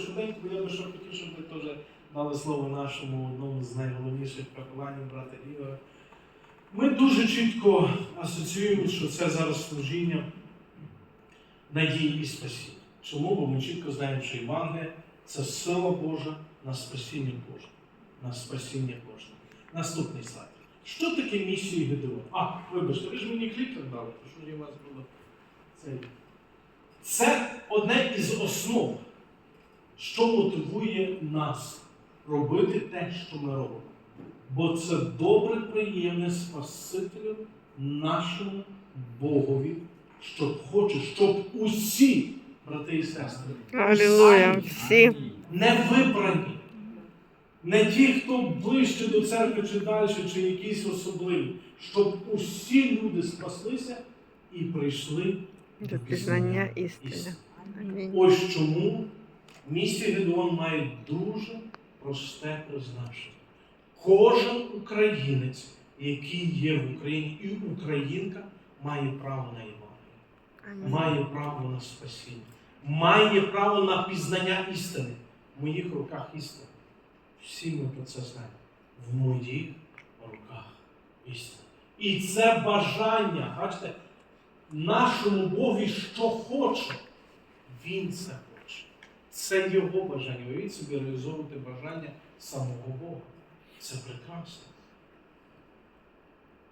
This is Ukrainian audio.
швиденько, я би ще хотів, щоб ви теж дали слово нашому одному з найголовніших капеланів, брата Ігоря. Ми дуже чітко асоціюємо, що це зараз служіння надії і спасіння. Чому? Бо ми чітко знаємо, що Євангелія це сила Божа на спасіння Боже. На спасіння Боже. Наступний слайд. Що таке місія Гедеон? А, вибачте, ви ж мені клікер дали, що ж у вас було цей. Це одне із основ, що мотивує нас робити те, що ми робимо. Бо це добре, приємне Спасителю нашому Богові, що хоче, щоб усі брати і сестри Алілуя. Всі. не вибрані, не ті, хто ближче до церкви чи далі, чи якісь особливі, щоб усі люди спаслися і прийшли До пізнання істини. Ось чому місія Гедеон має дуже просте призначення. Кожен українець, який є в Україні, і українка, має право на Євангеліє, має право на спасіння, має право на пізнання істини. В моїх руках істина. Всі ми про це знаємо. В моїх руках істина. І це бажання, бачите, нашому Богові, що хоче, Він це хоче. Це його бажання. Уявіть собі реалізовувати бажання самого Бога. Це прекрасно.